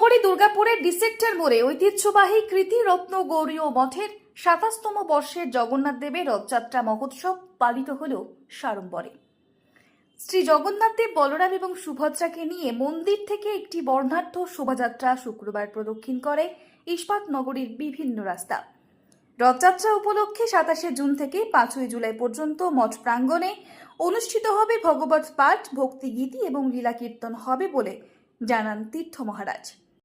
হরে দুর্গাপুরের ডিসেক্টর মোড়ে ঐতিহ্যবাহী কৃতি রত্ন গৌরীয় মঠের সাতাশতম বর্ষের জগন্নাথ দেবের রথযাত্রা মহোৎসব পালিত হল সাড়ম্বরে। শ্রী জগন্নাথ দেব, বলরাম এবং সুভদ্রাকে নিয়ে মন্দির থেকে একটি বর্ণাঢ্য শোভাযাত্রা শুক্রবার প্রদক্ষিণ করে ইস্পাতনগরীর বিভিন্ন রাস্তা। রথযাত্রা উপলক্ষে সাতাশে জুন থেকে পাঁচই জুলাই পর্যন্ত মঠ প্রাঙ্গণে অনুষ্ঠিত হবে ভগবত পাঠ ভক্তিগীতি এবং লীলা কীর্তন হবে বলে জানান তীর্থ মহারাজ।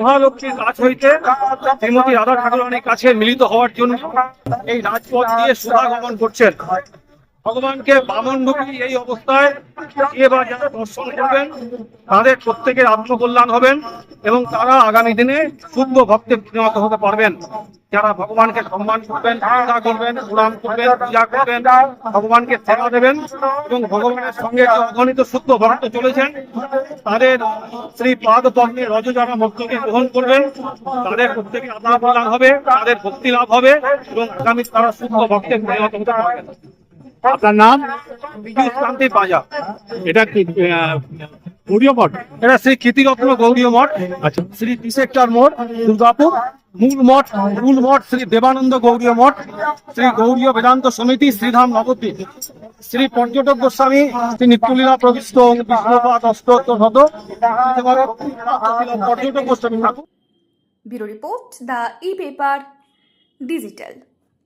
মহালক্ষ্মীর কাছ হইতে শ্রীমতী রাধা ঠাকুরানির কাছে মিলিত হওয়ার জন্য এই রাজপথ দিয়ে শোভাগমন করছেন। ভগবানকে বামন রূপী এই অবস্থায় যারা দর্শন করবেন, তাদের প্রত্যেকের আত্মকল্যাণ হবেন এবং তারা আগামী দিনে শুদ্ধ ভক্তে পরিণত হতে পারবেন। যারা ভগবানকে সম্মান করবেন পূজা করবেন, প্রণাম করবেন, পূজা করবেন, ভগবানকে সেবা দেবেন এবং ভগবানের সঙ্গে যে অগণিত শুদ্ধ ভক্ত চলেছেন, তাদের শ্রী পাদ পদ্মে রজজারা ভক্তকে গ্রহণ করবেন। তাদের প্রত্যেকে আত্মা প্রদান হবে, তাদের ভক্তি লাভ হবে এবং আগামী তারা শুদ্ধ ভক্তে পরিণত হতে পারবেন। আপনার নাম? বিজু শান্তি বাজা এটা কি গৌরীয় মঠ? এটা শ্রী কীর্তিরত্ন গৌরীয় মঠ। আচ্ছা। শ্রী ডিসেক্টর মোড় দুর্গাপুর। মূল মঠ মূল মঠ শ্রী দেবানন্দ গৌরীয় মঠ। শ্রী গৌরীয় বেদান্ত সমিতি শ্রীধাম নবদ্বীপ। শ্রী পর্যটক গোস্বামী শ্রী নিত্যলীলা প্রবিষ্ট শত পর্যটক Goswami Thakur. Bureau report the e paper digital.